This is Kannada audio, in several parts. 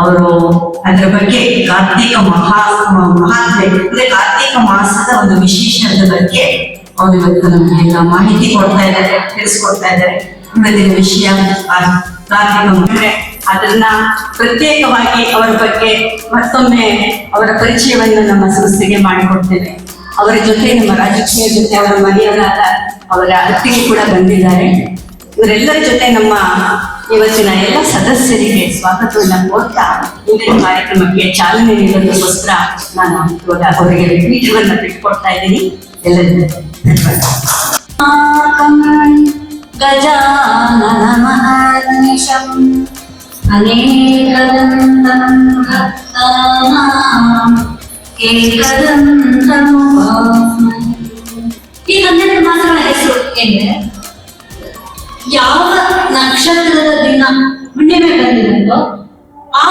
ಅವರು ಅದರ ಬಗ್ಗೆ ಕಾರ್ತಿಕ ಮಹಾ, ಮಹಾತ್ಮೆ, ಅಂದ್ರೆ ಕಾರ್ತಿಕ ಮಾಸದ ಒಂದು ವಿಶೇಷದ ಬಗ್ಗೆ ಅವರು ಇವತ್ತು ನಮಗೆಲ್ಲ ಮಾಹಿತಿ ಕೊಡ್ತಾ ಇದ್ದಾರೆ, ತಿಳಿಸ್ಕೊಡ್ತಾ ಇದ್ದಾರೆ. ಇವತ್ತಿನ ವಿಷಯ ಕಾರ್ತೀಕ ಮಹಿಮೆ ಅದನ್ನ ಪ್ರತ್ಯೇಕವಾಗಿ ಅವರ ಬಗ್ಗೆ ಮತ್ತೊಮ್ಮೆ ಅವರ ಪರಿಚಯವನ್ನು ನಮ್ಮ ಸಂಸ್ಥೆಗೆ ಮಾಡಿಕೊಡ್ತೇನೆ. ಅವರ ಜೊತೆ ನಮ್ಮ ರಾಜಕೀಯ ಜೊತೆ ಅವರ ಮನೆಯವರಾದ ಅವರ ಅತ್ತಿಗೆ ಕೂಡ ಬಂದಿದ್ದಾರೆ. ಇವರೆಲ್ಲರ ಜೊತೆ ನಮ್ಮ ಇವತ್ತಿನ ಎಲ್ಲ ಸದಸ್ಯರಿಗೆ ಸ್ವಾಗತವನ್ನ ಕೋರ್ತಾ ಇಂದಿನ ಕಾರ್ಯಕ್ರಮಕ್ಕೆ ಚಾಲನೆ ನೀಡೋದಕ್ಕೋಸ್ಕರ ನಾನು ಇವಾಗ ಅವರಿಗೆ ಪೀಠವನ್ನ ಬಿಟ್ಕೊಡ್ತಾ ಇದ್ದೀನಿ. ಎಲ್ಲರಿಗೂ ಗಜಾನನ ಮಹಾನಿಶಂ ಅನೇಕದಂತಂ ಏಕದಂತಂ ಇದನ್ನೆರಡು ಮಾತುಗಳ ಹೆಸರು ಏನಿದೆ ಯಾವ ನಕ್ಷತ್ರದ ದಿನ ಹುಣ್ಣಿಮೆ ಬಂದಿರುತ್ತೋ ಆ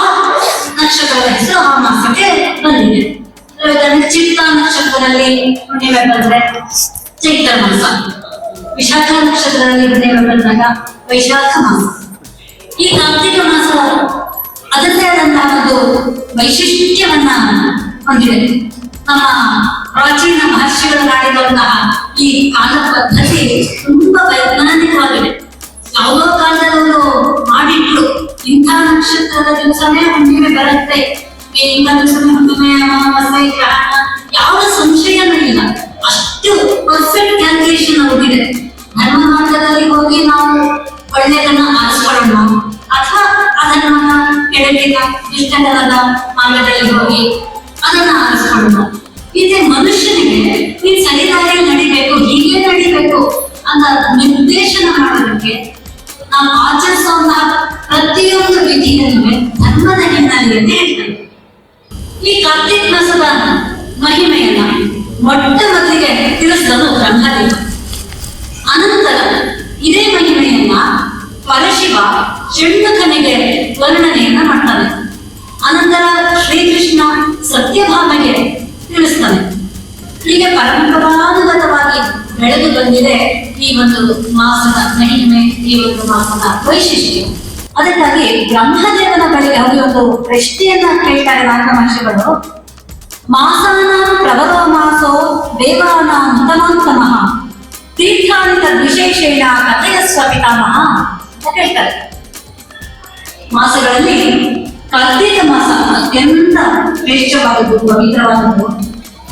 ನಕ್ಷತ್ರದ ಹೆಸರು ಆ ಮಾಸಕ್ಕೆ ಬಂದಿದೆ. ಚಿತ್ತ ನಕ್ಷತ್ರದಲ್ಲಿ ಹುಣ್ಣಿಮೆ ಬಂದ್ರೆ ಚೈತ್ರ ಮಾಸ. ವಿಶಾಖ ನಕ್ಷತ್ರದಲ್ಲಿ ಹುಣ್ಣಿಮೆ ಬಂದಾಗ ವೈಶಾಖ ಮಾಸ. ಈ ಕಾರ್ತಿಕ ಮಾಸ ಅದರದೇ ಆದಂತಹ ಒಂದು ವೈಶಿಷ್ಟ್ಯವನ್ನ ಹೊಂದಿದೆ. ನಮ್ಮ ಪ್ರಾಚೀನ ಮಹರ್ಷಿಗಳು ಮಾಡಿರುವಂತಹ ಈ ಕಾಲ ಪದ್ಧತಿ ತುಂಬಾ ವೈಜ್ಞಾನಿಕವಾಗಿದೆ. ಯಾವುದೋ ಕಾಲದಲ್ಲೂ ಮಾಡಿಟ್ರು ಇಂಥ ನಕ್ಷತ್ರದ ದಿವಸನೇ ಹುಣ್ಣಿಮೆ ಬರುತ್ತೆ. ಇಂಥ ಹುಣ್ಣಿಮೆ ಗ್ರಹಣ, ಯಾವ ಸಂಶಯನೂ ಇಲ್ಲ. ಅಷ್ಟು ಪರ್ಫೆಕ್ಟ್ ಕ್ಯಾಲ್ಕುಲೇಷನ್ ಅವ್ರಿಗಿದೆ ಧರ್ಮ ಮಾರ್ಗದಲ್ಲಿ ಹೋಗಿ ನಾವು ಒಳ್ಳೆಯದನ್ನ ಆರಿಸ್ಕೊಳ್ಳೋಣ. ಅಥವಾ ಅದನ್ನ ಕೆಳಗಿನ ದುಷ್ಟಕರದ ಮಾರ್ಗದಲ್ಲಿ ಹೋಗಿ ಅದನ್ನ ಆರಿಸ್ಕೊಳ್ಳೋಣ. ಇದೆ ಮನುಷ್ಯನಿಗೆ ಈ ಸರಿದಾರಿಯಲ್ಲಿ ನಡಿಬೇಕು, ಹೀಗೆ ನಡಿಬೇಕು ಅಂತ ನಿರ್ದೇಶನ ಮಾಡೋದಕ್ಕೆ ನಾವು ಆಚರಿಸುವಂತಹ ಪ್ರತಿಯೊಂದು ವಿಧಿಯನ್ನು ಧರ್ಮದ ಹಿನ್ನೆಲೆಯಲ್ಲಿ ಹೇಳ್ತೇವೆ ಈ ಕಾರ್ತಿಕ್ ಮಾಸದ ಮಹಿಮೆಯನ್ನ ಮೊಟ್ಟ ಮೊದಲಿಗೆ ತಿಳಿಸಲು ಬ್ರಹ್ಮದೇವ. ಅನಂತರ ಇದೇ ಮಹಿಮೆಯನ್ನ ಪರಶಿವ ಷಣ್ಮುಖನಿಗೆ ವರ್ಣನೆಯನ್ನ ಮಾಡ್ತಾನೆ. ಅನಂತರ ಶ್ರೀಕೃಷ್ಣ ಸತ್ಯಭಾಮೆಗೆ ತಿಳಿಸ್ತಾನೆ. ಹೀಗೆ ಪರಂಪರಾನುಗತವಾಗಿ ಬೆಳೆದು ಬಂದಿದೆ ಈ ಒಂದು ಮಾಸದ ಮಹಿಮೆ ಈ ಒಂದು ಮಾಸದ ವೈಶಿಷ್ಟ್ಯ. ಅದಕ್ಕಾಗಿ ಬ್ರಹ್ಮದೇವನ ಬಳಿ ಅವರು ಒಂದು ಪ್ರಶ್ನೆಯನ್ನ ಕೇಳ್ತಾರೆ ನಾಲ್ಕು ಮಹರ್ಷಿಗಳು. ಮಾಸಾನ ಪ್ರವರೋ ಮಾಸೋ ದೇವಾನ ಉತ್ತಮೋತ್ತಮಃ ತೀರ್ಥಾಂತ ವಿಶೇಷೇಣ ಕಥೆಯ ಸ್ವಪಿತಾಮಹ ಅಂತ ಕೇಳ್ತಾರೆ. ಮಾಸಗಳಲ್ಲಿ ಕಾರ್ತೀಕ ಮಾಸ ಅತ್ಯಂತ ಶ್ರೇಷ್ಠವಾದದ್ದು, ಪವಿತ್ರವಾದದ್ದು.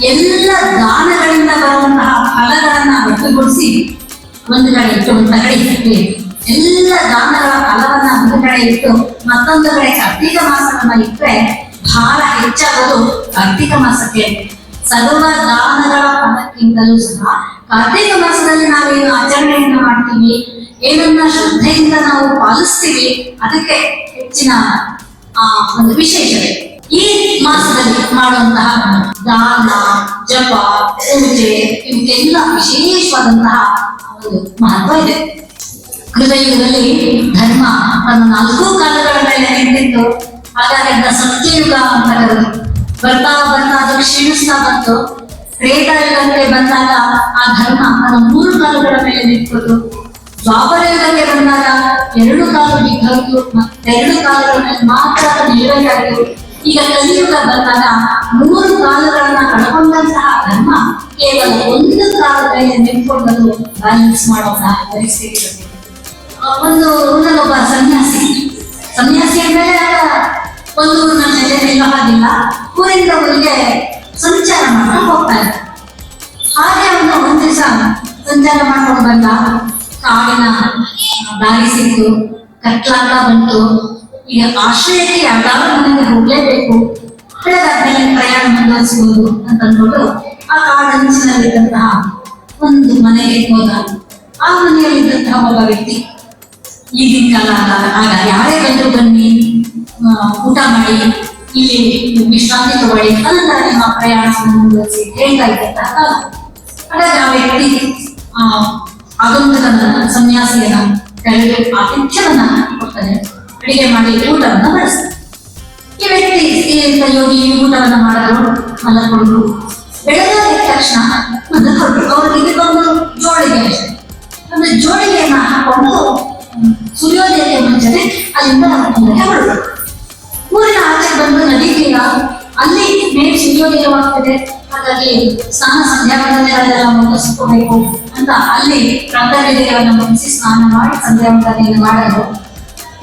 ಎಲ್ಲ ದಾನಗಳಿಂದ ಬರುವಂತಹ ಫಲಗಳನ್ನ ಒಟ್ಟುಗೂಡಿಸಿ ಒಂದು ಕಡೆ ಇಟ್ಟು ಒಂದು ಕಡೆ ಇಟ್ಟು ಎಲ್ಲ ದಾನಗಳ ಫಲವನ್ನ ಒಂದು ಕಡೆ ಇಟ್ಟು ಮತ್ತೊಂದು ಕಡೆ ಕಾರ್ತೀಕ ಮಾಸವನ್ನ ಇಟ್ಟರೆ ಭಾರ ಹೆಚ್ಚಾಗೋದು ಕಾರ್ತೀಕ ಮಾಸಕ್ಕೆ. ಸರ್ವ ದಾನಗಳ ಫಲಕ್ಕಿಂತಲೂ ಸಹ ಕಾರ್ತೀಕ ಮಾಸದಲ್ಲಿ ನಾವೇನು ಆಚರಣೆಯನ್ನ ಮಾಡ್ತೀವಿ, ಏನನ್ನ ಶ್ರದ್ಧೆಯಿಂದ ನಾವು ಪಾಲಿಸ್ತೀವಿ, ಅದಕ್ಕೆ ಹೆಚ್ಚಿನ, ಆ, ಒಂದು ವಿಶೇಷತೆ. ಈ ಮಾಸದಲ್ಲಿ ಮಾಡುವಂತಹ ದಾನ, ಜಪ, ಪೂಜೆ ಇವಕ್ಕೆಲ್ಲ ವಿಶೇಷವಾದಂತಹ ಒಂದು ಮಹತ್ವ ಇದೆ. ಕೃತಯುಗದಲ್ಲಿ ಧರ್ಮ ತನ್ನ ನಾಲ್ಕು ಕಾಲಗಳ ಮೇಲೆ ನಿಂತಿತ್ತು ಹಾಗಾಗಿ ಅದನ್ನ ಸತ್ಯಯುಗ ಅಂತ ಕರೆದ್ರು ಬರ್ತಾ ಬರ್ತಾ ಅದು ಕ್ಷೀಣಿಸ್ತಾ ಬಂತು. ತ್ರೇತಾಯುಗಕ್ಕೆ ಬಂದಾಗ ಆ ಧರ್ಮ ತನ್ನ ಮೂರು ಕಾಲಗಳ ಮೇಲೆ ನಿಂತ್ಕೊತು ದ್ವಾಪರ ಬಂದಾಗ ಎರಡು ಕಾಲು ಮತ್ತೆ ಎರಡು ಕಾಲಗಳ ಮೇಲೆ ಮಾತ್ರ ಅದು ಈಗ ಕಲಿಯುಗ ಬಂದಾಗ ಮೂರು ಕಾಲಗಳನ್ನ ಕಳ್ಕೊಂಡಂತಹ ಧರ್ಮ ಕೇವಲ ಒಂದು ಕಾಲದಲ್ಲಿ ಮೇಲೆ ನಿಂತ್ಕೊಂಡದು ಬ್ಯಾಲೆನ್ಸ್ ಮಾಡುವಂತಹ ಪರಿಸ್ಥಿತಿ ಒಂದು ಊರಲ್ಲೊಬ್ಬ ಸನ್ಯಾಸಿ. ಸನ್ಯಾಸಿ ಅಂದ್ರೆ ಒಂದು ಊರಿನ ಮೇಲೆ ನಿಲ್ಲವಾಗಿಲ್ಲ ಊರಿಂದ ಊರಿಗೆ ಸಂಚಾರ ಮಾಡ್ಕೊಂಡು ಹೋಗ್ತಾರೆ ಹಾಗೆ ಅವನು ಒಂದ್ ದಿವಸ ಸಂಚಾರ ಮಾಡ್ಕೊಂಡು ಬಂದ. ಕಾಡಿನ ದಾರಿ ಸಿಕ್ತು. ಕತ್ಲಾಗ್ತಾ ಬಂತು. ಈಗ ಆಶ್ರಯಕ್ಕೆ ಯಾವ್ದಾದ್ರು ಮನೆಗೆ ಹೋಗ್ಲೇಬೇಕು. ಬೆಳಗಾದ್ಮೇಲೆ ಪ್ರಯಾಣ ಮುಂದುವರಿಸಬಹುದು ಅಂತ ಅಂದ್ಕೊಂಡು ಆ ಕಾಡಂಚಿನಲ್ಲಿದ್ದಂತಹ ಒಂದು ಮನೆಗೆ ಹೋದ. ಆ ಮನೆಯಲ್ಲಿದ್ದಂತಹ ಒಬ್ಬ ವ್ಯಕ್ತಿ, ಈಗಿನ ಕಾಲ ಆಗ ಯಾರೇ ಬಂದ್ರು ಬನ್ನಿ ಊಟ ಮಾಡಿ, ಇಲ್ಲಿ ವಿಶ್ರಾಂತಿ ತಗೊಳ್ಳಿ ಅನಂತರ ನಿಮ್ಮ ಪ್ರಯಾಣ ಮುಂದುವರಿಸಿ ಹೇಳ್ತಾ ಇದ್ದಂತಹ ಕಾಲ. ಹಾಗಾಗಿ ಆ ವ್ಯಕ್ತಿ, ಆ ಆಗಂತಕನ ಸನ್ಯಾಸಿಯನ್ನ ಕರೆದು ಆತಿಥ್ಯವನ್ನ ಕೊಡ್ತಾನೆ. ಅಡಿಗೆ ಮಾಡಿ ಊಟವನ್ನು ಬಳಸ್ತಾರೆ ಈ ವ್ಯಕ್ತಿ ಈ ಯೋಗಿ ಊಟವನ್ನು ಮಾಡಲು ಮಲಕೊಂಡ್ರು ಬೆಳಗ್ಗೆ ತಕ್ಷಣ ತಕ್ಷಣ ಅವರು ಅವ್ರಿಗೆ ಬಂದು ಜೋಳಿಗೆ ಅಂದ್ರೆ ಒಂದು ಜೋಳಿಗೆಯನ್ನ ಹಾಕೊಂಡು ಸೂರ್ಯೋದಯ ಸೂರ್ಯೋದಯಕ್ಕೆ ಅಲ್ಲಿ ಅಲ್ಲಿಂದ ಹೊರಡು ಊರಿನ ಆಚೆ ಬಂದು ನದಿ ತೀರ, ಅಲ್ಲಿ ಮೇಲೆ ಸೂರ್ಯೋದಯವಾಗ್ತದೆ. ಹಾಗಾಗಿ ಸ್ನಾನ ಸಂಧ್ಯಾವಂದನೆಗಳೆಲ್ಲ ಮುಗಿಸ್ಕೋಬೇಕು ಅಂತ ಅಲ್ಲಿ ಕರ್ತವ್ಯಗಳನ್ನು ಮುಗಿಸಿ ಸ್ನಾನ ಮಾಡಿ ಸಂಧ್ಯಾವಂದನೆಯನ್ನು ಮಾಡಲು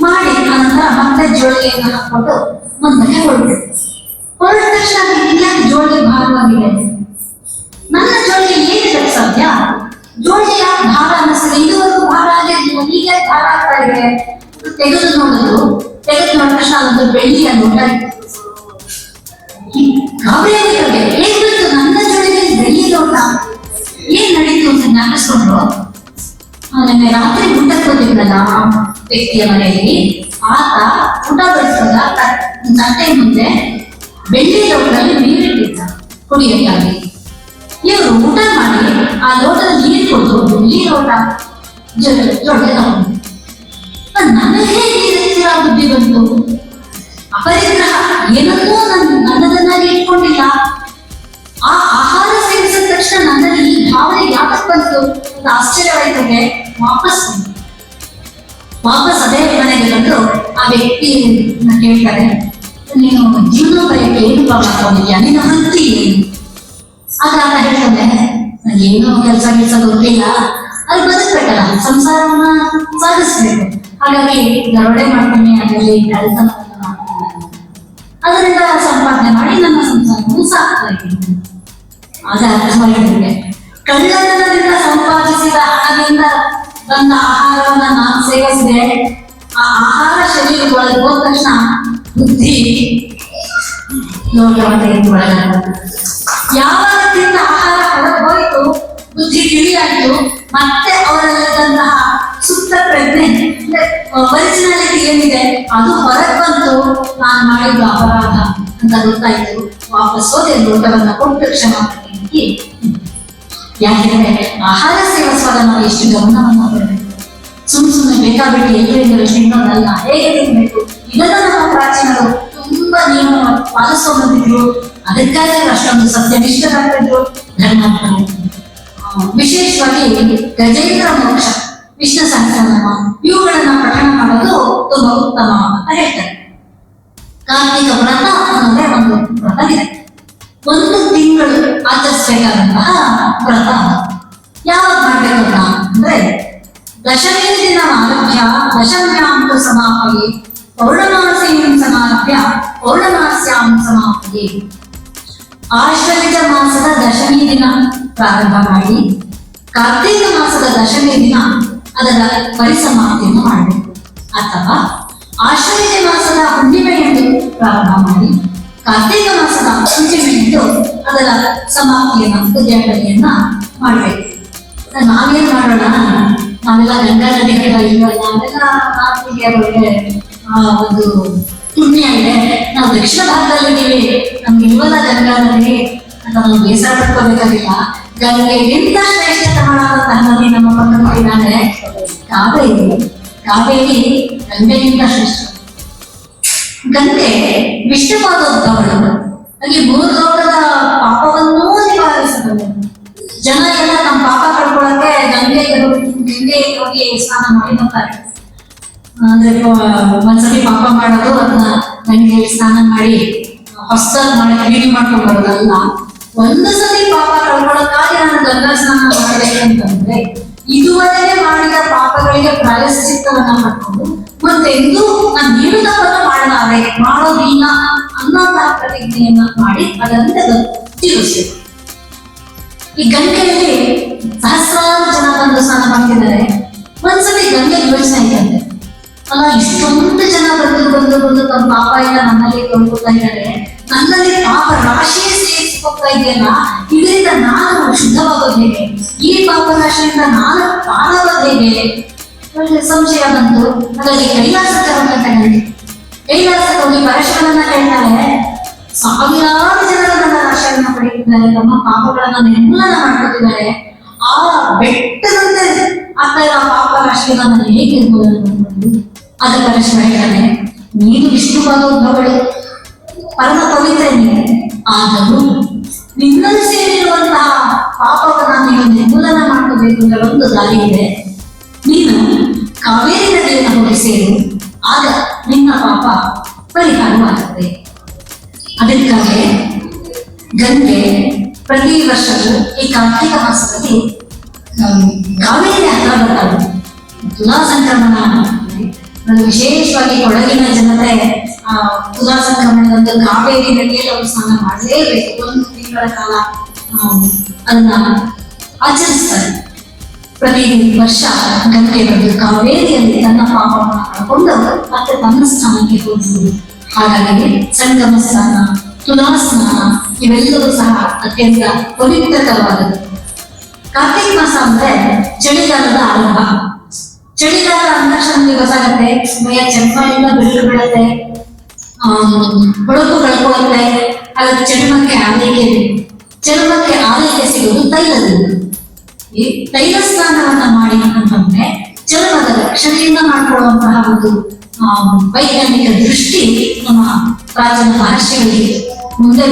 ಮಾಡಿ ಅನಂತರ ಮತ್ತೆ ಜೋಳಿಗೆಯನ್ನು ಹಾಕೊಂಡು ಮುಂದಕ್ಕೆ ಹೊರಟು ಹೊರಟ ತಕ್ಷಣ ಇನ್ಯಾಕೆ ಜೋಳಿಗೆ ಭಾರವಾಗಿದೆ? ನನ್ನ ಜೋಳಿಗೆ ಏನಿದೆ ಸಾಧ್ಯ? ಜೋಳಿಗೆ ಯಾಕೆ ಭಾರ ಅನ್ನಿಸಿದೆ ಇದುವರೆಗೂ ಭಾರ ಆಗಿದೆ ಯಾಕೆ ಭಾರ ಆಗ್ತಾ ಇದೆ ತೆಗೆದು ನೋಡಿದ್ರು, ತೆಗೆದು ನೋಡಿದ ತಕ್ಷಣ ಅದೊಂದು ಬೆಳ್ಳಿಯ ನೋಟ ಗಾಬರಿಯಾಗಿರ್ತದೆ ಏನ್ ಗೊತ್ತು? ನನ್ನ ಜೋಳಿಗೆ ಬೆಳ್ಳಿ ನೋಟ ಏನ್ ನಡೀತು ಅಂತ ಜ್ಞಾಪಿಸ್ಕೊಂಡ್ರು ನಿನ್ನೆ ರಾತ್ರಿ ಊಟಕ್ಕೆ ಬಂದಿದ್ರಲ್ಲ ಆ ವ್ಯಕ್ತಿಯ ಮನೆಯಲ್ಲಿ ಆತ ಊಟ ಬಡಿಸುವಾಗ ತಟ್ಟೆ ಮುಂದೆ ಬೆಳ್ಳಿ ಲೋಟದಲ್ಲಿ ನೀರಿಟ್ಟಿದ್ದ ಕುಡಿಯಕ್ಕಾಗಿ. ಇವರು ಊಟ ಮಾಡಿ ಆ ಲೋಟದಲ್ಲಿ ನೀರು ಕೊಟ್ಟು ಬೆಳ್ಳಿ ಲೋಟ ಜೊತೆ ನನಗೆ ರೀತಿಯ ಬುದ್ಧಿ ಬಂತು? ಅಪರಿಗ್ರಹ ಏನನ್ನೂ ನನ್ನ ನನ್ನದನ್ನಾಗಿ ಇಟ್ಕೊಂಡಿಲ್ಲ. ಆ ಆಹಾರ ಸೇವಿಸಿದ ತಕ್ಷಣ ನನ್ನಲ್ಲಿ ಈ ಭಾವನೆ ಯಾಕೆ ಬಂತು? ಆಶ್ಚರ್ಯವಾಯ್ತದೆ ವಾಪಸ್ ಬಂದೆ. ವಾಪಸ್ ಅದೇ ಮನೆಗೆ ಬಂದು ಆ ವ್ಯಕ್ತಿ ಕೇಳ್ತಾರೆ ನೀನು ಜೀವನೋಪಾಯಕ್ಕೆ ಏನು ಮಾಡ್ಕೊಂಡಿದ್ಯಾ ನಿನ್ನ ವೃತ್ತಿ ಏನು? ಆಗ ಆತ ಹೇಳ್ತಾನೆ ಏನೋ ಕೆಲಸ ಕೆಲಸ ಗೊತ್ತಿಲ್ಲ ಅಲ್ಲಿ ಬದುಕ್ಬೇಕಲ್ಲ ಸಂಸಾರವನ್ನ ಸಾಗಿಸ್ಬೇಕು. ಹಾಗಾಗಿ ದರೋಡೆ ಮಾಡ್ತೀನಿ ಅದರಲ್ಲಿ ಕೆಲಸ ಅದರಿಂದ ಸಂಪಾದನೆ ಮಾಡಿ ನನ್ನ ಸಂಸಾರವನ್ನು ಸಾಕ್ತಾ ಇದ್ದೀನಿ ಆಗ ಮಾಡಿದ್ರೆ ಕಳ್ಳತನದಿಂದ ಸಂಪಾದಿಸಿದ ಹಣದಿಂದ ಬಂದ ಆಹಾರವನ್ನ ನಾನು ಸೇವಿಸಿದೆ. ಆ ಆಹಾರ ಶರೀರದೊಳಗೆ ಹೋದ ತಕ್ಷಣ ಬುದ್ಧಿ. ಲೋಕವನ್ನು ತೆಗೆದುಕೊಳ್ಳಲಾಗ ಯಾವಾಗ ತಿಂದ ಆಹಾರ ಹೊರಗೆ ಹೋಯಿತು, ಬುದ್ಧಿ ತಿಳಿಯಾಯಿತು, ಮತ್ತೆ ಅವರಲ್ಲಿದ್ದಂತಹ ಸುಪ್ತ ಪ್ರಜ್ಞೆ ಒರಿಜಿನಾಲಿಟಿ ಏನಿದೆ, ಅದು ಹೊರಗೆ ಬಂತು. ನಾನು ಮಾಡಿದ್ದು ಅಪರಾಧ ಅಂತ ಗೊತ್ತಾಯ್ತು. ವಾಪಸ್ ಹೋದೆ ಲೋಟವನ್ನ ಕೊಟ್ಟು ಕ್ಷಮಾಪಣೆ ಯಾಕೆಂದ್ರೆ ಆಹಾರ ಸೇವಿಸುವಾಗ ನಾವು ಎಷ್ಟು ಗಮನವನ್ನು ಕೊಡಬೇಕು ಸುಮ್ ಸುಮ್ಮನೆ ಬೇಕಾಬಿಟ್ಟು ಎಲ್ಲರಿಂದ ತಿನ್ನೋದಲ್ಲ ಹೇಗೆ ತಿನ್ಬೇಕು. ಇದನ್ನ ನಮ್ಮ ಪ್ರಾಚೀನರು ತುಂಬಾ ನಿಯಮ ಪಾಲಿಸೋ ಬಂದಿದ್ರು. ಅದಕ್ಕಾಗಿ ಅಷ್ಟೊಂದು ಸತ್ಯನಿಷ್ಠರಾಗಿದ್ರು ಆ, ವಿಶೇಷವಾಗಿ ಗಜೇಂದ್ರ ಮೋಕ್ಷ ವಿಷ್ಣು ಸಹಸ್ರನಾಮ ಇವುಗಳನ್ನ ಪಠಣ ಮಾಡೋದು ತುಂಬಾ ಉತ್ತಮ ಅಂತ ಹೇಳ್ತಾರೆ. ಕಾರ್ತಿಕ ವ್ರತ ಅನ್ನೋದೇ ಒಂದು ವ್ರತ ಇದೆ ಒಂದು ತಿಂಗಳು ಆಚರಿಸಬೇಕಾದಂತಹ ವ್ರತ ಯಾವಾಗ ಮಾಡ್ಬೇಕಲ್ಲ ಅಂದ್ರೆ ದಶಮಿ ದಿನ ಆರಭ್ಯ ದಶಮ್ಯಾಂತು ಸಮಾಪಿ ಪೌರ್ಣಮಾಸೀಂ ಸಮಾರಭ್ಯ ಪೌರ್ಣಮಾಸ್ಯಾಂ ಸಮಾಪಿ ಆಶ್ವಯುಜ ಮಾಸದ ದಶಮಿ ದಿನ ಪ್ರಾರಂಭ ಮಾಡಿ, ಕಾರ್ತೀಕ ಮಾಸದ ದಶಮಿ ದಿನ ಅದರ ಪರಿಸಮಾಪ್ತಿಯನ್ನು ಮಾಡಬೇಕು. ಅಥವಾ ಆಶ್ವಯುಜ ಮಾಸದ ಹುಣ್ಣಿಮೆಯಂದು ಪ್ರಾರಂಭ ಮಾಡಿ ಕಾರ್ತೀಕ ಮಾಸದ ಹುಣ್ಣಿಮೆಯಂದು ಅದರ ಸಮಾಪ್ತಿಯನ್ನ ಉದ್ಯಾಟನೆಯನ್ನ ಮಾಡಬೇಕು ನಾವೇನ್ ಮಾಡೋಣ ನಾವೆಲ್ಲ ಗಂಗಾ ನದಿ ಕಡೆ ಇಲ್ವಲ್ಲ ನಾವೆಲ್ಲ ನಾರ್ತಿಗೆ ಆ ಒಂದು ಪುಣ್ಯ ಇದೆ ನಾವು ದಕ್ಷಿಣ ಭಾರತದಲ್ಲಿದ್ದೀವಿ ನಮ್ಗೆ ಇಲ್ವಲ್ಲ ಗಂಗಾ ನದಿ ಅಂತ ನಾವು ಬೇಸರ ಪಡ್ಕೋಬೇಕಾಗಿಲ್ಲ ಗಂಗೆಗಿಂತ ಶ್ರೇಷ್ಠತಮಳಾದಂತಹ ನದಿ ನಮ್ಮ ಪಕ್ಕದಲ್ಲಿದ್ದಾನೆ ಕಾವೇರಿ ಕಾವೇರಿ ಗಂಗೆಗಿಂತ ಶ್ರೇಷ್ಠ. ಗಂಗೆ ವಿಷ್ಣುಪಾದೋದ್ಭವಳು ಅಲ್ಲಿ ಮೂರು ಲೋಕದ ಪಾಪವನ್ನೂ ನಿವಾರಿಸಬಲ್ಲಳು ಜನ ಎಲ್ಲ ನಮ್ಮ ಪಾಪ ಕಳ್ಕೊಳಕ್ಕೆ ಗಂಗೆಗೆ ಗಂಗೆಗೆ ಹೋಗಿ ಸ್ನಾನ ಮಾಡಿ ಬರ್ತಾರೆ. ಅಂದ್ರೆ ಒಂದ್ಸತಿ ಪಾಪ ಮಾಡೋದು ಅದನ್ನ ಗಂಗೆ ಸ್ನಾನ ಮಾಡಿ ಹೊಸದಾಗಿ ಮಾಡಿ ಕ್ಲೀನ್ ಮಾಡ್ಕೊಂಡು ಬರೋದಲ್ಲ ಒಂದು ಸತಿ ಪಾಪ ಕಳ್ಕೊಳಕ್ಕಾಗಿ ನಾನು ಗಂಗಾ ಸ್ನಾನ ಮಾಡಬೇಕು ಅಂತಂದ್ರೆ ಇದುವರೆಗೆ ಮಾಡಿದ ಪಾಪಗಳಿಗೆ ಪ್ರಾಯಶ್ಚಿತ್ತವನ್ನ ಮಾಡ್ಕೊಂಡು ಮತ್ತೆಂದೂ ನಾನು ನೀನು ತಪ್ಪನ್ನು ಮಾಡಲಾರೆ ಮಾಡೋದಿಲ್ಲ ಅನ್ನೋಂತಹ ಪ್ರತಿಜ್ಞೆಯನ್ನ ಮಾಡಿ ಅದರಂತೆ ತಿಳಿಸಿ ಈ ಗಂಗೆಯಲ್ಲಿ ಸಹಸ್ರಾರು ಜನ ಬಂದು ಸ್ನಾನ ಮಾಡ್ತಿದ್ದಾರೆ. ಒಂದ್ಸತಿ ಗಂಗೆ ಯೋಚನೆ ಇದೆ ಅಲ್ಲ, ಇಷ್ಟೊಂದು ಜನ ಬಂದು ಬಂದು ಬಂದು ತಮ್ಮ ಪಾಪ ಎಲ್ಲ ನನ್ನಲ್ಲಿ ತೊಳ್ಕೊತಾ ಇದ್ದಾರೆ. ನನ್ನಲ್ಲಿ ಪಾಪ ರಾಶಿಯೇ ಸೇರಿಸ್ಕೊತಾ ಇದೆಯಲ್ಲ, ಇದರಿಂದ ನಾನು ಶುದ್ಧವಾಗೋದು ಈ ಪಾಪ ರಾಶಿಯಿಂದ ನಾನು ಪಾರಾಗೋದು ಹೇಗೆ? ಒಳ್ಳೆ ಸಂಶಯ ಬಂತು. ಹಾಗಾಗಿ ಕೈಲಾಸಕ್ಕೆ ಹೋಗ್ಬೇಕಂತೆ ಗಂಗೆ ಕೈಲಾಸಕ್ಕೆ ಹೋಗಿ ಪರಶುರನ್ನ ಕೇಳ್ತಾಳೆ ಸಾವಿರಾರು ಜನರು ನನ್ನ ಆಶ್ರಯನ ಪಡೆಯುತ್ತಿದ್ದಾರೆ. ತಮ್ಮ ಪಾಪಗಳನ್ನ ನಿರ್ಮೂಲನ ಮಾಡ್ಕೊತಿದ್ದಾರೆ ಆ ಬೆಟ್ಟದಂತೆ ಆಗ್ತಾ ಪಾಪ ರಾಶಿಗಳನ್ನು ನಾನು ಹೇಗೆ ಇರ್ಬೋದು ಅದು ಪರಶುರ ಹೇಳ್ತಾನೆ ನೀನು ವಿಷ್ಣುವಾದ ಒಬ್ಬಳು ಪರಮ ಪವಿತ್ರ ನೀನೆ. ಆದರೂ ನಿನ್ನಲ್ಲಿ ಸೇರಿರುವಂತಹ ಪಾಪವನ್ನ ನೀವು ನಿರ್ಮೂಲನ ಮಾಡ್ಕೋಬೇಕು ಅಂತ ಒಂದು ದಾರಿ ಇದೆ. ನೀನು ಕಾವೇರಿ ನದಿಯನ್ನು ಹೋಗಿ ಸೇರು. ಆಗ ಪಾಪ ಪರಿಹಾರವಾಗುತ್ತೆ ಅದಕ್ಕಾಗಿ ಗಂಗೆ ಪ್ರತಿ ವರ್ಷವೂ ಈ ಕಾರ್ತಿಕ ಮಾಸದಲ್ಲಿ ಕಾವೇರಿ ಹತ್ರ ಬರ್ತಾವೆ. ತುಲಾ ಸಂಕ್ರಮಣ ನಾನು ವಿಶೇಷವಾಗಿ ಕೊಡಗಿನ ಜನತೆ ಆ ತುಲಾ ಸಂಕ್ರಮಣದಂದು ಕಾವೇರಿ ನದಿಯಲ್ಲಿ ಅವರು ಸ್ನಾನ ಮಾಡಲೇಬೇಕು ಒಂದು ತಿಂಗಳ ಕಾಲ ಅದನ್ನ ಆಚರಿಸ್ತಾರೆ. ಪ್ರತಿ ವರ್ಷ ಬಂದು ಕಾವೇರಿಯಲ್ಲಿ ತನ್ನ ಪಾಪವನ್ನು ಮಾಡಿಕೊಂಡು ಮತ್ತೆ ತನ್ನ ಸ್ಥಾನಕ್ಕೆ ಹೋಗುವುದು ಹಾಗಾಗಿ ಸಂಗಮ ಸ್ನಾನ ತುಲಾ ಸ್ನಾನ ಇವೆಲ್ಲವೂ ಸಹ ಅತ್ಯಂತ ಪವಿತ್ರಕರವಾದದ್ದು. ಕಾರ್ತಿಕ ಮಾಸ ಅಂದ್ರೆ ಚಳಿಗಾಲದ ಆರಂಭ. ಚಳಿಗಾಲ ಅಂದಾಕ್ಷಣ ನಮಗೆ ಗೊತ್ತಾಗತ್ತೆ ಮೈಯ ಚರ್ಮದಿಂದ ಬೆಳಕು ಬೀಳುತ್ತೆ ಹೊಳಪು ಕಳ್ಕೊಳ್ಳುತ್ತೆ ಅದಕ್ಕೆ ಚರ್ಮಕ್ಕೆ ಆರೈಕೆ ಚರ್ಮಕ್ಕೆ ಆರೈಕೆ ಸಿಗೋದು ತೈಲದಿಂದ. ಈ ತೈಲ ಸ್ನಾನವನ್ನ ಮಾಡಿ ಅಂತಂದ್ರೆ ಚರ್ಮದ ರಕ್ಷಣೆಯಿಂದ ಮಾಡಿಕೊಳ್ಳುವಂತಹ ಒಂದು ವೈಜ್ಞಾನಿಕ ದೃಷ್ಟಿ ನಮ್ಮ ಪ್ರಾಚೀನ ಮಹರ್ಷಿಗಳಿಗೆ ಮುಂದೆ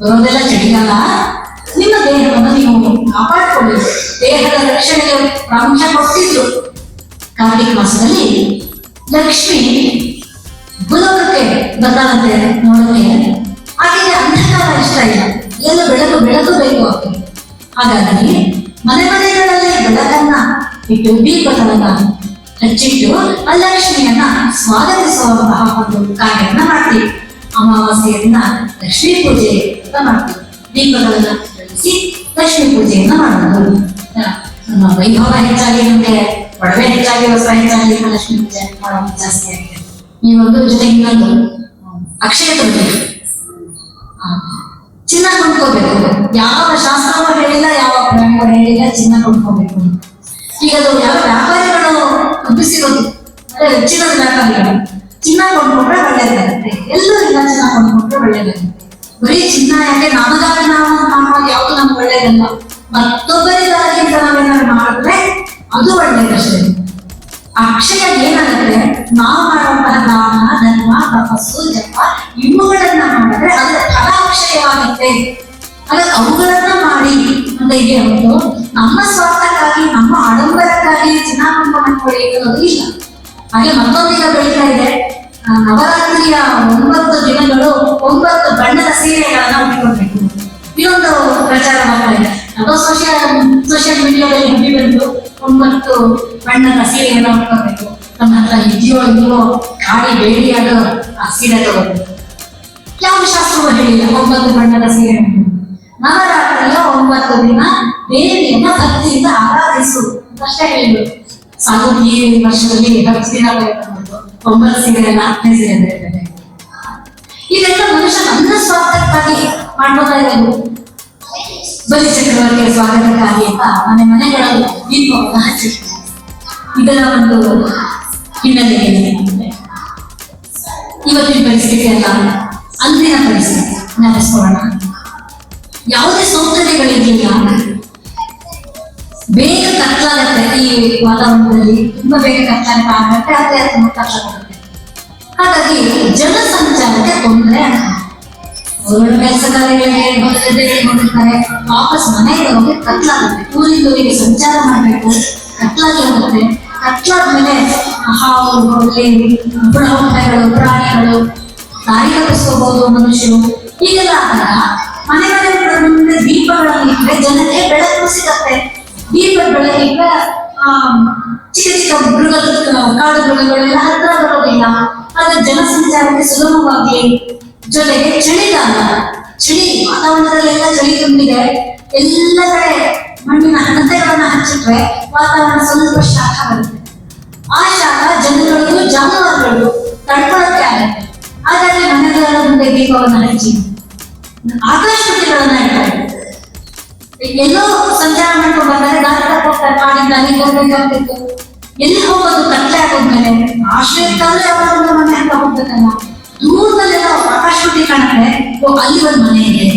ಬರೋದೆಲ್ಲ ಚಳಿಗಾಲ. ನಿಮ್ಮ ದೇಹವನ್ನು ನೀವು ಕಾಪಾಡಿಕೊಳ್ಳಿ. ದೇಹದ ರಕ್ಷಣೆಗೆ ಪ್ರಾಮುಖ್ಯ ಕೊಟ್ಟಿದ್ರು ಕಾರ್ತಿಕ ಮಾಸದಲ್ಲಿ ಲಕ್ಷ್ಮಿ ಭೂಲೋಕಕ್ಕೆ ಬರ್ತಾಳಂತೆ ನೋಡೋಕೆ. ಆಕೆಗೆ ಅಂಧಕಾರ ಇಷ್ಟ ಇಲ್ಲ. ಎಲ್ಲ ಬೆಳಕು ಬೆಳಕು ಬೇಕು ಹಾಗಾಗಿ ಮನೆ ಮನೆಗಳಲ್ಲಿ ಬೆಳಕನ್ನ ಇಟ್ಟು ದೀಪಗಳನ್ನ ಹಚ್ಚಿಟ್ಟು ಆ ಲಕ್ಷ್ಮಿಯನ್ನ ಸ್ವಾಗತಿಸುವಂತಹ ಒಂದು ಕಾರ್ಯವನ್ನ ಮಾಡ್ತೀವಿ. ಅಮಾವಾಸ್ಯೆಯನ್ನ ಲಕ್ಷ್ಮೀ ಪೂಜೆ ಅಂತ ಮಾಡ್ತೀವಿ. ದೀಪಗಳನ್ನ ಬೆಳೆಸಿ ಲಕ್ಷ್ಮೀ ಪೂಜೆಯನ್ನ ಮಾಡೋದು ನಮ್ಮ ವೈಭವ ಹೆಚ್ಚಾಗಿ ನಮ್ಗೆ ಒಡವೆ ಹೆಚ್ಚಾಗಿ ವಸ್ತ್ರ ಹೆಚ್ಚಾಗಿ ಲಕ್ಷ್ಮೀ ಪೂಜೆ ಮಾಡೋದು ಜಾಸ್ತಿ ಆಗಿದೆ. ಈ ಒಂದು ಜೊತೆಗೆ ಇನ್ನೊಂದು ಅಕ್ಷಯ ಆ, ಚಿನ್ನ ಕೊಂಡ್ಕೋಬೇಕು. ಯಾವ ಶಾಸ್ತ್ರವೂ ಹೇಳಿಲ್ಲ ಯಾವ ಪ್ರಾಣಿಗಳು ಹೇಳಿಲ್ಲ ಚಿನ್ನ ಕೊಂಡ್ಕೋಬೇಕು. ಈಗ ಅದು ಯಾವ ವ್ಯಾಪಾರಿಗಳು ಹಬ್ಬಿಸಿರೋದು ಅಂದ್ರೆ ಹೆಚ್ಚಿನ ವ್ಯಾಪಾರಿಗಳು. ಚಿನ್ನ ಕೊಂಡ್ಕೊಂಡ್ರೆ ಒಳ್ಳೇದಾಗುತ್ತೆ. ಎಲ್ಲರಿಲ್ಲ ಚಿನ್ನ ಕೊಂಡ್ಕೊಂಡ್ರೆ ಒಳ್ಳೇದಾಗುತ್ತೆ. ಬರೀ ಚಿನ್ನ ಯಾಕೆ ನಮಗಾಗಿ ನಾವು ಮಾಡೋದು ಯಾವುದು ನಮ್ಗೆ ಒಳ್ಳೇದಲ್ಲ ಮತ್ತೊಬ್ಬರಿಗಾಗಿ ನಾವೇನಾದ್ರು ಮಾಡಿದ್ರೆ ಅದು ಒಳ್ಳೇದಷ್ಟೇ ಅಕ್ಷಯ ಏನಾಗುತ್ತೆ? ನಾವು ಮಾಡುವಂತಹ ದಾನ ಧರ್ಮ, ತಪಸ್ಸು, ಜಪ, ಇವುಗಳನ್ನ ಮಾಡಿದ್ರೆ ಅದರ ಫಲ ಅಕ್ಷಯವಾಗುತ್ತೆ ಅಲ್ಲ ಅವುಗಳನ್ನ ಮಾಡಿ ಅಂತ ಇದೆ ಹೊರತು ನಮ್ಮ ಸ್ವಾರ್ಥಕ್ಕಾಗಿ, ನಮ್ಮ ಆಡಂಬರಕ್ಕಾಗಿ ಚಿನ್ನಾಭರಣ ಮಾಡ್ಕೊಳ್ಳಿ ಅನ್ನೋದು ಇಲ್ಲ. ಹಾಗೆ ಮತ್ತೊಂದೀಗ ಬೆಳೀತಾ ಇದೆ ನವರಾತ್ರಿಯ ಒಂಬತ್ತು ದಿನಗಳು, ಒಂಬತ್ತು ಬಣ್ಣದ ಸೀರೆಗಳನ್ನ ಉಟ್ಕೊಳ್ಬೇಕು. ಇನ್ನೊಂದು ಪ್ರಚಾರ ಮಾಡ್ತಾ ಇದೆ. ಅದು ಸೋಷಿಯಲ್ ಸೋಷಿಯಲ್ ಮೀಡಿಯಾದಲ್ಲಿ ಹುಟ್ಟಿ ಬಂದು ಒಂಬತ್ತು ಬಣ್ಣದ ಸೀರೆಯನ್ನ ಉಟ್ಕೋಬೇಕು ನಮ್ಮ ಹತ್ರ ಇದೆಯೋ ಇದೆಯೋ ಗಾಡಿ ಬೇಡಿಯಾದ ಆ ಸೀರೆ ತಗೋಬೇಕು ಯಾವ ಶಾಸ್ತ್ರವೂ ಹೇಳಿಲ್ಲ, ಒಂಬತ್ತು ಬಣ್ಣದ ಸೀರೆ. ನವರಾತ್ರಿಯ ಒಂಬತ್ತು ದಿನ ದೇವಿಯನ್ನ ಭಕ್ತಿಯಿಂದ ಆರಾಧಿಸು ಅಷ್ಟೇ ಹೇಳಿದ್ರು ಸಾಕು ಈ ವರ್ಷದಲ್ಲಿ ಹತ್ತು ದಿನ ಒಂಬತ್ತು ಸೀರೆ ನಾಲ್ಕನೇ ಸೀರೆ ಬೇರೆ ಇದೆಲ್ಲ ಮನುಷ್ಯ ನನ್ನ ಸ್ವಾರ್ಥಕ್ಕಾಗಿ ಮಾಡ್ಬೋದಾ ಇರೋದು. ಬಲಿ ಚಕ್ರವರ್ತಿಯ ಸ್ವಾಗತಕ್ಕಾಗಿ ಅಂತ ಮನೆ ಮನೆಗಳಲ್ಲಿ ದೀಪವನ್ನು ಹಚ್ಚಿ ಇದೆಲ್ಲ ಒಂದು ಹಿನ್ನೆಲೆ ಏನಿದೆ? ಇವತ್ತಿನ ಪರಿಸ್ಥಿತಿ ಅಲ್ಲ. ಅಂದಿನ ಪರಿಸ್ಥಿತಿ. ನೆನೆಸ್ಕೊಳ್ಳೋಣ. ಯಾವುದೇ ಸೌಕರ್ಯಗಳಿರಲಿಲ್ಲ ಬೇಗ ಕತ್ಲಾಗತ್ತೆ ಈ ವಾತಾವರಣದಲ್ಲಿ. ತುಂಬಾ ಬೇಗ ಕತ್ಲಾಗತ್ತೆ ಆಗತ್ತೆ ಅದೇ ತುಂಬ ಕತ್ಲಾಗುತ್ತೆ ಹಾಗಾಗಿ ಜನಸಂಚಾರಕ್ಕೆ ತೊಂದರೆ ಆಗ್ತದೆ ಅವ್ರವ್ರ ಕೆಲಸ ಕಾರ್ಯಗಳಿಗೆ ಹೋಗಿರ್ತಾರೆ ವಾಪಸ್ ಮನೆಗೆ ಹೋಗಿ ಕತ್ಲಾಗುತ್ತೆ ಊರಿಂದ ಊರಿಗೆ ಸಂಚಾರ ಮಾಡಬೇಕು. ಕತ್ಲಾಗಿ ಹೋಗುತ್ತೆ. ಕತ್ಲಾದ್ಮೇಲೆ ಹಾವುಗಳಲ್ಲಿ ಬುಡಹುಟ್ಟಗಳು ಪ್ರಾಣಿಗಳು, ದಾರಿ ತಪ್ಪಿಸ್ಕೋಬಹುದು ಮನುಷ್ಯರು. ಹೀಗೆಲ್ಲ ಆದಾಗ ಮನೆ ಮನೆ ದೀಪಗಳನ್ನು ಜನಕ್ಕೆ ಬೆಳಕು ಸಿಗತ್ತೆ. ದೀಪ ಆ ಚಿಕ್ಕ ಚಿಕ್ಕ ಮೃಗದ, ಕಾಡು ಮೃಗಗಳೆಲ್ಲ ಹತ್ರ ಬರೋದಿಲ್ಲ. ಆಗ ಜನಸಂಚಾರಕ್ಕೆ ಸುಗಮವಾಗಿ ಜೊತೆಗೆ ಚಳಿಗಾಲ, ಚಳಿ ವಾತಾವರಣದಲ್ಲೆಲ್ಲ ಚಳಿ ತುಂಬಿದೆ. ಎಲ್ಲ ಕಡೆ ಮಣ್ಣಿನ ಹಣತೆಗಳನ್ನ ಹಚ್ಚಿಟ್ರೆ ವಾತಾವರಣ ಸ್ವಲ್ಪ ಶಾಖ ಬರುತ್ತೆ. ಆ ಶಾಖ ಜನಗಳಿಗೂ ಜಾನುವಾರುಗಳು ತಡ್ಕೊಳ್ಳೋಕೆ ಆಗುತ್ತೆ. ಹಾಗಾಗಿ ಮನೆಗಳ ಮುಂದೆ ದೀಪವನ್ನು ಹಚ್ಚಿ. ಆಕಾಶಪತಿಗಳನ್ನ ಇಡ್ತಾರೆ ಎಲ್ಲೋ ಸಂಚಾರ ಮಾಡ್ಕೊಂಡು ಬಂದರೆ ದಾರಿ ತಪ್ಪ ಹೋಗ್ತಾರೆ ಕಾಡಿಂದ ಅಲ್ಲಿ ಹೋಗ್ಬೇಕಾಗ್ತಿತ್ತು ಎಲ್ಲಿ ಹೋಗೋದು ಕತ್ತೆ ಆಗೋದ್ಮೇಲೆ ಆಶ್ರಯಕ್ಕಾದ್ರೆ ಯಾವಾಗಲೂ ಮನೆ ಹತ್ರ ಹೋಗ್ಬೇಕಲ್ಲ? ದೂರದಲ್ಲೆಲ್ಲ ಆಕಾಶಪತಿ ಕಾಣುತ್ತೆ ಓ, ಅಲ್ಲಿ ಒಂದು ಮನೆ ಇದೆ.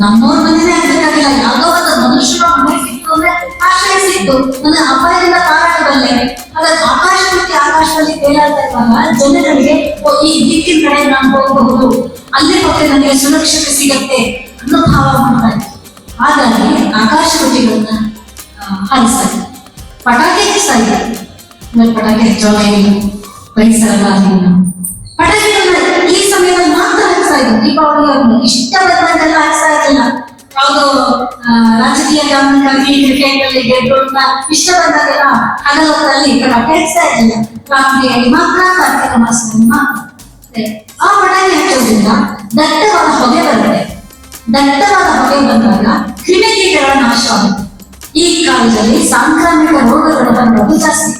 ನಮ್ಮವ್ರ ಮನೆನೇ ಆಗ್ಬೇಕಾಗಿಲ್ಲ. ಯಾವ್ದೋ ಒಂದು ಮನುಷ್ಯರ ಮನೆ ಸಿಕ್ತು ಅಂದ್ರೆ ಆಶ್ರಯ ಸಿಕ್ತು. ನನ್ನ ಅಪಾಯದಿಂದ ಕಾರಾಟಬಲ್ಲೆ ಆಕಾಶ ಆಕಾಶಪತಿ ಆಕಾಶದಲ್ಲಿ ತೇಲಾಡ್ತಾ ಇರುವಾಗ ಜನಗಳಿಗೆ ಓ, ಈ ದಿಕ್ಕಿನ ಕಡೆ ನಾನು ಹೋಗಬಹುದು. ಅಲ್ಲಿ ಹೋದ್ರೆ ನನಗೆ ಸುರಕ್ಷತೆ ಸಿಗತ್ತೆ ಅನ್ನೋ ಭಾವ ಮಾಡ್ತಾರೆ ಹಾಗಾಗಿ ಆಕಾಶ ಆಕಾಶಪತಿಗಳನ್ನ ಹಾರಿಸ್ತಾರೆ ಪಟಾಕಿ ಹಚ್ತಾ ಇದ್ದಾರೆ. ಪಟಾಕಿ ಹಚ್ಚೋಲ್ಲ ಇಲ್ಲ ಪರಿಸರ ಮಾಲಿನ್ಯ ಪಟಾಕಿಗಳನ್ನ ಈ ಸಮಯದಲ್ಲಿ ಮಾತ್ರ ಹಾಕ್ತಾ ಇದ್ರು ದೀಪಾವಳಿ ಅವ್ರನ್ನ ಇಷ್ಟ ಬಂದಂಗೆಲ್ಲ ಹಚ್ತಾ ಇರಲಿಲ್ಲ ಯಾವುದು ರಾಜಕೀಯ ಕಾರಣಕ್ಕಾಗಿ ಕ್ರಿಕೆಟ್ ಅಲ್ಲಿ ಗೆದ್ದು ಅಂತ ಇಷ್ಟ ಬಂದಾಗೆಲ್ಲ ಹಗಲೊತ್ತಲ್ಲಿ ಪಟಾಕಿ ಹಚ್ತಾ ಇರಲಿಲ್ಲ. ರಾತ್ರಿಯಲ್ಲಿ ಮಾತ್ರ ಮಾಸದಲ್ಲಿ ಮಾತ್ರ ಮತ್ತೆ ಆ ಬಟಾಣಿ ಹಚ್ಚೋದ್ರಿಂದ ದಟ್ಟವಾದ ಹೊಗೆ ಬರುತ್ತೆ ದಟ್ಟವಾದ ಹೊಗೆ ಬಂದಾಗ ಕ್ರಿಮಿಕೀಟಗಳ ನಾಶವಾಗುತ್ತೆ. ಈ ಕಾಲದಲ್ಲಿ ಸಾಂಕ್ರಾಮಿಕ ರೋಗಗಳು ಬರೋದು ಜಾಸ್ತಿ.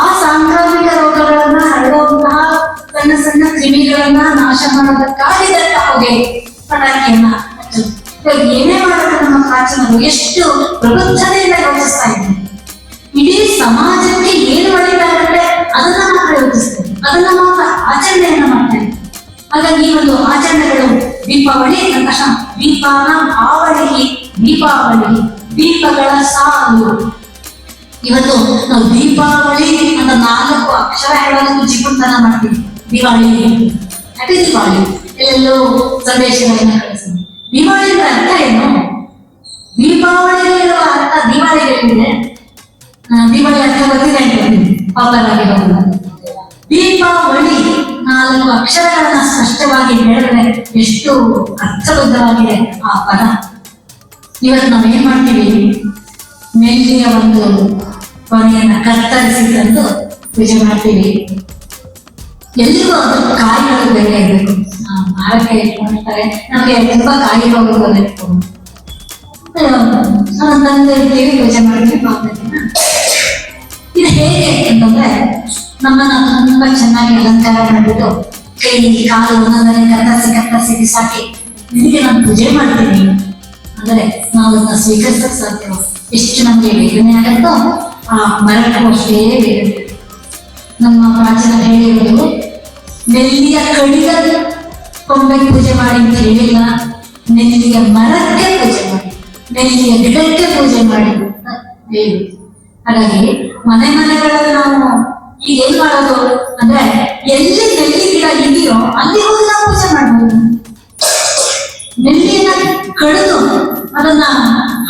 ಆ ಸಾಂಕ್ರಾಮಿಕ ರೋಗಗಳನ್ನ ಹರಡುವಂತಹ ಸಣ್ಣ ಸಣ್ಣ ಕ್ರಿಮಿಗಳನ್ನ ನಾಶ ಮಾಡೋದಕ್ಕಾಗಿ ದಟ್ಟ ಹೊಗೆ ಪಟಾಕಿಯನ್ನ ಇವಾಗ ಏನೇ ಮಾಡಿದ್ರೆ ನಮ್ಮ ಪ್ರಾಚೀನರು, ಎಷ್ಟು ಪ್ರಬುದ್ಧತೆಯಿಂದ ಯೋಚಿಸ್ತಾ ಇದ್ದಾರೆ. ಇಡೀ ಸಮಾಜಕ್ಕೆ ಏನು ಒಳಿತಾಗುತ್ತೆ ಅದನ್ನ ಮಾತ್ರ ಯೋಚಿಸ್ತೇವೆ ಅದನ್ನ ಮಾತ್ರ ಆಚರಣೆಯನ್ನ ಮಾಡ್ತೇವೆ. ಹಾಗಾಗಿ ಈ ಒಂದು ಆಚರಣೆಗಳು ದೀಪಾವಳಿ ಅಂದ ತಕ್ಷಣ ದೀಪಾನ ಆವಳಿ ದೀಪಾವಳಿ ದೀಪಗಳ ಸಾಲು. ಇವತ್ತು ನಾವು ದೀಪಾವಳಿ ಅಂತ ನಾಲ್ಕು ಅಕ್ಷರ ಹೇಳೋದಕ್ಕೆ ಜೀವಂತನ ಮಾಡ್ತೀವಿ. ದಿವಾಳಿ ಅದೇ ದಿವಾಳಿ ಎಲ್ಲೆಲ್ಲೋ ಸಂದೇಶಗಳನ್ನ ಕಳಿಸ್ತೀವಿ. ದಿವಾಳಿ ಅರ್ಥ ಏನು? ದೀಪಾವಳಿಯಲ್ಲಿರುವ ಅರ್ಥ ದಿವಾಳಿಗಳಿದೆ ಆ, ದೀಪಾವಳಿ ಅರ್ಥ ಗೊತ್ತಿದೆ ಪಾಪರ್ ಆಗಿರೋದು ದೀಪಾವಳಿ ನಾಲ್ಕು ಅಕ್ಷರಗಳನ್ನ ಸ್ಪಷ್ಟವಾಗಿ ಹೇಳಿದ್ರೆ ಎಷ್ಟು ಅರ್ಥಬದ್ಧವಾಗಿದೆ ಆ ಪದ. ಇವತ್ತು ನಾವೇನ್ ಮಾಡ್ತೀವಿ? ಮೇಲಿನ ಒಂದು ಕೊನೆಯನ್ನ ಕತ್ತರಿಸಿ ತಂದು ಪೂಜೆ ಮಾಡ್ತೀವಿ. ಎಲ್ಲಿಗೂ ಅದು ಕಾಯಿಗಳು ಬೇರೆ ಇರಬೇಕು. ಮಾರಕ್ಕೆ ಇಟ್ಕೊಂಡಿರ್ತಾರೆ. ನಮಗೆ ತುಂಬಾ ಕಾಯಿ ರೋಗಗಳು ಬೇಕು ತಂದು ಇಡ್ತೀವಿ ಪೂಜೆ ಮಾಡ್ತೀವಿ ಇದು ಹೇಗೆ ಅಂತಂದ್ರೆ ನಮ್ಮನ್ನ ತುಂಬಾ ಚೆನ್ನಾಗಿ ಅಲಂಕಾರ ಮಾಡಿಬಿಟ್ಟು ಕೈ ಕಾಲು ಒಂದೊಂದನೇ ಕತ್ತರಿಸಿ ಕತ್ತರಿಸಿ ಬಿಸಾಕಿ ಇದಕ್ಕೆ ನಾನು ಪೂಜೆ ಮಾಡ್ತೀನಿ. ಅಂದ್ರೆ ನಾವು ಅದನ್ನ ಸ್ವೀಕರಿಸಕ್ ಸಾಧ್ಯ ಎಷ್ಟು ನಮಗೆ ವೇದನೆ ಆಗತ್ತೋ ಆ ಮರಕ್ಕೂ ಅಷ್ಟೇ ವೇದನೆ ನಮ್ಮ ಪ್ರಾಚೀನ ಹೇಳಿರೋದು, ನೆಲ್ಲಿಯ ಕಡಿದ ಕೊಂಬೆಗೆ ಪೂಜೆ ಮಾಡಿ ಅಂತ ಹೇಳಿಲ್ಲ. ನೆಲ್ಲಿಯ ಮರಕ್ಕೆ ಪೂಜೆ ಮಾಡಿ, ನೆಲ್ಲಿಯ ಗಿಡಕ್ಕೆ ಪೂಜೆ ಮಾಡಿ ಅಂತ ಹೇಳಿ ಹಾಗಾಗಿ ಮನೆ ಮನೆಗಳಲ್ಲಿ ನಾವು ಈಗ ಏನ್ ಮಾಡೋದು ಅಂದ್ರೆ ಎಲ್ಲಿ ನೆಲ್ಲಿ ಗಿಡ ಇದೆಯೋ ಅಲ್ಲಿ ಹೋಗಿ ನಾವು ಪೂಜೆ ಮಾಡ್ಬೋದು. ನೆಲ್ಲಿಯನ್ನ ಕಡಿದು ಅದನ್ನ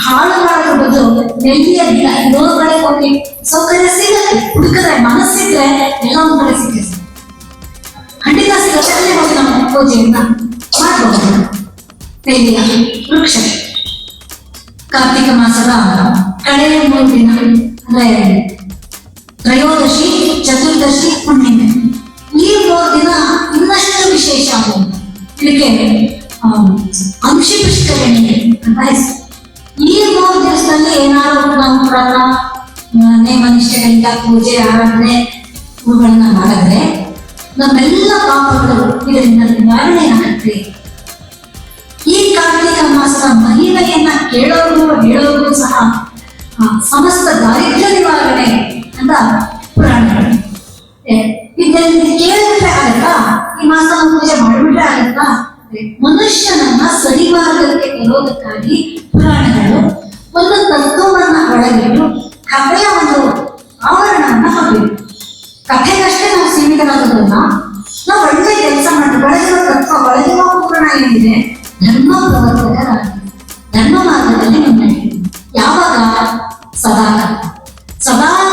ಹಾಳು ಮಾಡೋ ಬದಲು ನೆಲ್ಲಿಯ ಗಿಡ ಇರೋ ಕಡೆ ಹೋಗಿ ಸೌಕರ್ಯ ಸಿಗತ್ತೆ ಹುಡುಕಿದ್ರೆ ಮನಸ್ಸಿದ್ರೆ ಎಲ್ಲ ಒಂದ್ ಕಡೆ ಸಿಗುತ್ತೆ ಖಂಡಿತ ಸಿಗತ್ತೆ ಅಲ್ಲೇ ಹೋಗಿ ನಾವು ಪೂಜೆಯನ್ನ ಮಾಡಬಹುದು ನೆಲ್ಲಿಯ ವೃಕ್ಷ. ಕಾರ್ತಿಕ ಮಾಸದ ಕಡೆಯ ಮೂರು ದಿನ, ಅಂದ್ರೆ ತ್ರಯೋದಶಿ ಚತುರ್ದಶಿ ಪುಣ್ಯಮೆ ಈ ಮೂರು ದಿನ ಇನ್ನಷ್ಟು ವಿಶೇಷ ಇದಕ್ಕೆ ಆಮ್, ಅಂಶಿ ಪುಷ್ಕರಣಿ ಅಂತ ಹೆಸರು. ಈ ಮೂರು ದಿವಸದಲ್ಲಿ ಏನಾದ್ರೂ ನಾವು ಪ್ರಾಣ ನೇಮ ನಿಷ್ಠೆಗಳಿಂದ ಪೂಜೆ ಆರಾಧನೆ ಇವುಗಳನ್ನ ಮಾಡಿದ್ರೆ ನಮ್ಮೆಲ್ಲ ಪಾಪಗಳು ಇದರಿಂದ ನಿವಾರಣೆ ಆಗುತ್ತೆ. ಈ ಕಾರ್ತಿಕ ಮಾಸದ ಮಹಿಮೆಯನ್ನ ಕೇಳೋರು ಹೇಳೋರು ಸಹ ಸಮಸ್ತ ದಾರಿದ್ರ್ಯ ನಿವಾರಣೆ ಅಂತ ಪುರಾಣಗಳು ಕೇಳಿಬಿಟ್ರೆ ಆಗತ್ತಾ ಈ ಮಾಸ ನಾವು ಪೂಜೆ ಮಾಡಿಬಿಟ್ರೆ ಆಗಲ್ಲ ಮನುಷ್ಯನನ್ನ ಸರಿಮಾರ್ಗಕ್ಕೆ ತರೋದಕ್ಕಾಗಿ ಪುರಾಣಗಳು ಒಂದು ತತ್ವವನ್ನ ಒಳಗಿಟ್ಟು ಕಥೆಯ ಒಂದು ಆವರಣವನ್ನ ಹೊಂದಿವೆ ಕಥೆಗಷ್ಟೇ ನಾವು ಸೀಮಿತರಾಗೋದ್ರನ್ನ ನಾವು ಒಳ್ಳೆ ಕೆಲಸ ಮಾಡಿ ಒಳಗಿರೋ ತತ್ವ ಒಳಗಿರುವ ಪುರಾಣ ಏನಿದೆ ಧರ್ಮ ಪ್ರವರ್ತಕರಾಗಿ ಧರ್ಮ ಮಾರ್ಗದಲ್ಲಿ ಮುನ್ನಡೆ ಯಾವಾಗ ಸದಾ ಸದಾಕಾಲ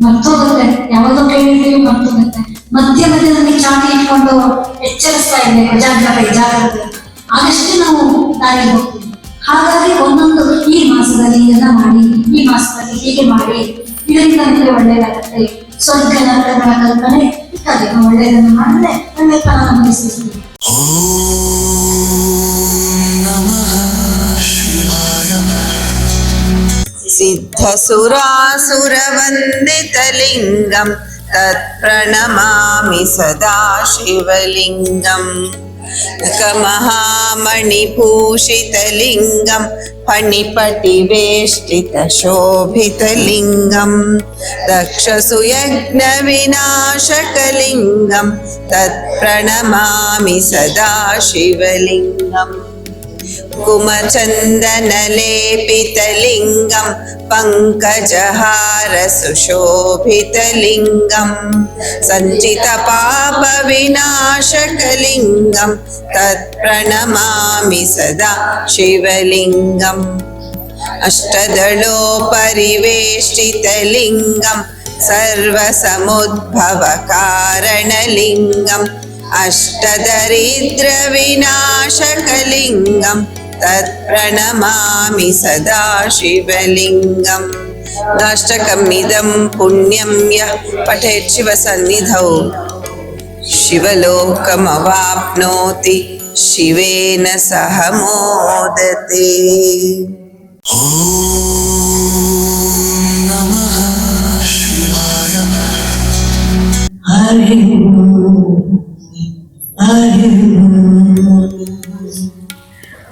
ಮರ್ತೋಗುತ್ತೆ. ಯಾವಾಗಲೂ ಕೇಳಿರ್ತೀವಿ ಮರ್ತೋಗುತ್ತೆ. ಮಧ್ಯ ಮಧ್ಯದಲ್ಲಿ ಚಾಟಿ ಇಟ್ಕೊಂಡು ಎಚ್ಚರಿಸ್ತಾ ಇದೆ ಅಜಾಗ್ರತೆ ಜಾಗ್ರತೆ ಆದಷ್ಟು ನಾವು ದಾರಿ ಹೋಗ್ತೀವಿ. ಹಾಗಾಗಿ ಒಂದೊಂದು ಈ ಮಾಸದಲ್ಲಿ ಇದನ್ನ ಮಾಡಿ, ಈ ಮಾಸದಲ್ಲಿ ಹೀಗೆ ಮಾಡಿ ಇದರಿಂದ ನಮಗೆ ಒಳ್ಳೇದಾಗುತ್ತೆ ಸ್ವರ್ಗ ನರಕಗಳ ಕಲ್ಪನೆ, ಇತ್ಯಾದಿ. ನಾವು ಒಳ್ಳೆಯದನ್ನು ಮಾಡಿದ್ರೆ ಒಳ್ಳೆ ಫಲ ನಮಗೆ ಸಿಗ್ತದೆ सिद्धसुरासुरवन्दितलिङ्गं तत्प्रणमामि सदा शिवलिङ्गम् कमहामणिभूषितलिङ्गं फणिपटिवेष्टितशोभितलिङ्गं। दक्षसुयज्ञविनाशकलिङ्गं तत्प्रणमामि सदा शिवलिङ्गम् कुमचन्दनलेपितलिङ्गं पङ्कजहारसुशोभितलिङ्गं सञ्चितपापविनाशकलिङ्गं तत्प्रणमामि सदा शिवलिङ्गम्। अष्टदलोपरिवेष्टितलिङ्गं सर्वसमुद्भवकारणलिङ्गम् अष्टदरिद्रविनाशकलिङ्गं तत्प्रणमामि सदा शिवलिङ्गम् नाष्टकमिदं पुण्यं यः पठेत् शिवसन्निधौ शिवलोकमवाप्नोति शिवेन सह मोदते हरि हरि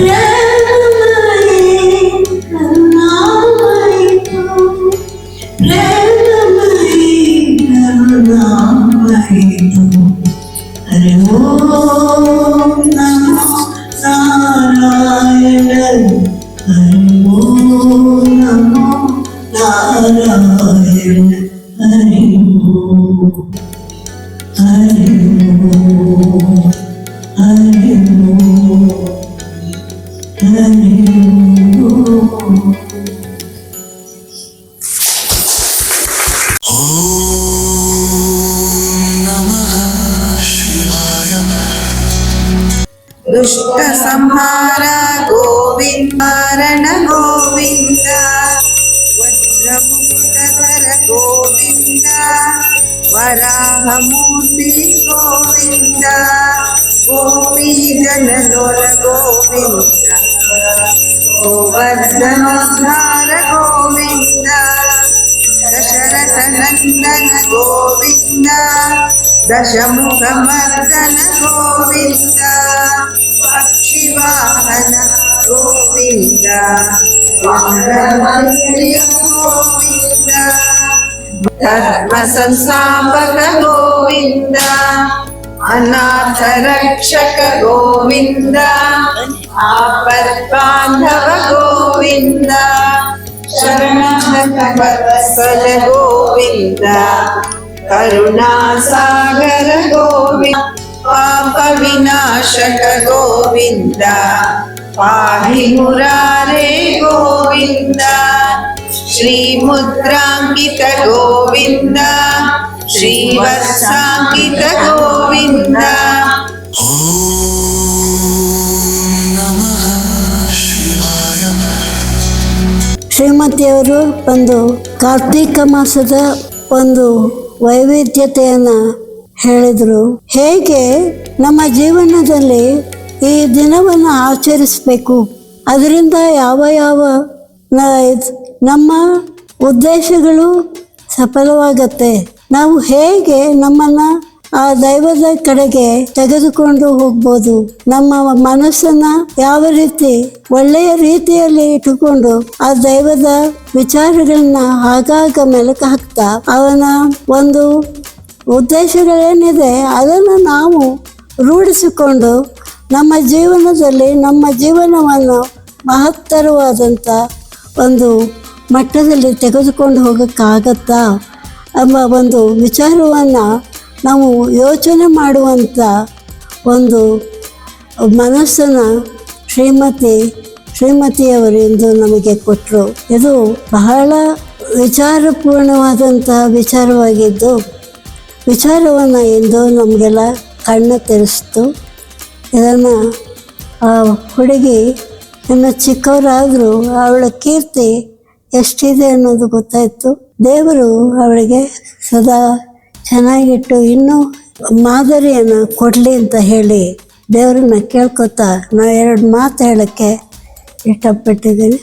Yeah. రామమూర్తి గోవింద గోపీ జనలోల గోవింద గోవర్ధనోద్ధార గోవింద దశరథ నందన గోవింద దశముఖమర్దన గోవింద పక్షివాహన గోవింద గోవింద धर्मसंस्थापक गोविन्द अनाथरक्षक गोविन्द आपद्बान्धव गोविन्द शरणवत्सल गोविन्द करुणासागर गोविन्द पापविनाशक गोविन्द पाहि मुरारे गोविन्द श्रीमुद्राङ्कित गोविन्द श्रीवत्साङ्कित गोविन्द ಶ್ರೀಮತಿಯವರು ಒಂದು ಕಾರ್ತೀಕ ಮಾಸದ ಒಂದು ವೈವಿಧ್ಯತೆಯನ್ನು ಹೇಳಿದರು ಹೇಗೆ ನಮ್ಮ ಜೀವನದಲ್ಲಿ ಈ ದಿನವನ್ನು ಆಚರಿಸಬೇಕು. ಅದರಿಂದ ಯಾವ ಯಾವ ನಮ್ಮ ಉದ್ದೇಶಗಳು ಸಫಲವಾಗತ್ತೆ. ನಾವು ಹೇಗೆ ನಮ್ಮನ್ನು ಆ ದೈವದ ಕಡೆಗೆ ತೆಗೆದುಕೊಂಡು ಹೋಗ್ಬೋದು. ನಮ್ಮ ಮನಸ್ಸನ್ನ ಯಾವ ರೀತಿ, ಒಳ್ಳೆಯ ರೀತಿಯಲ್ಲಿ ಇಟ್ಟುಕೊಂಡು ಆ ದೈವದ ವಿಚಾರಗಳನ್ನ ಆಗಾಗ ಮೆಲಕ ಹಾಕ್ತಾ, ಅವನ ಒಂದು ಉದ್ದೇಶಗಳೇನಿದೆ ಅದನ್ನು ನಾವು ರೂಢಿಸಿಕೊಂಡು ನಮ್ಮ ಜೀವನದಲ್ಲಿ ನಮ್ಮ ಜೀವನವನ್ನು ಮಹತ್ತರವಾದಂಥ ಒಂದು ಮಟ್ಟದಲ್ಲಿ ತೆಗೆದುಕೊಂಡು ಹೋಗೋಕ್ಕಾಗತ್ತಾ ಎಂಬ ಒಂದು ವಿಚಾರವನ್ನು ನಾವು ಯೋಚನೆ ಮಾಡುವಂಥ ಒಂದು ಮನಸ್ಸನ್ನು ಶ್ರೀಮತಿ ಶ್ರೀಮತಿಯವರು ಇಂದು ನಮಗೆ ಕೊಟ್ಟರು. ಇದು ಬಹಳ ವಿಚಾರಪೂರ್ಣವಾದಂಥ ವಿಚಾರವಾಗಿದ್ದು, ವಿಚಾರವನ್ನು ಇಂದು ನಮಗೆಲ್ಲ ಕಣ್ಣು ತೆರೆಸ್ತು ಇದನ್ನು ಆ ಹುಡುಗಿ ಇನ್ನು ಚಿಕ್ಕವರಾದರೂ ಅವಳ ಕೀರ್ತಿ ಎಷ್ಟಿದೆ ಅನ್ನೋದು ಗೊತ್ತಾಯಿತು. ದೇವರು ಅವಳಿಗೆ ಸದಾ ಚೆನ್ನಾಗಿಟ್ಟು ಇನ್ನೂ ಮಾದರಿಯನ್ನು ಕೊಡಲಿ ಅಂತ ಹೇಳಿ ದೇವರನ್ನ ಕೇಳ್ಕೊತಾ ನಾವು ಎರಡು ಮಾತು ಹೇಳೋಕ್ಕೆ ಇಷ್ಟಪಟ್ಟಿದ್ದೀನಿ.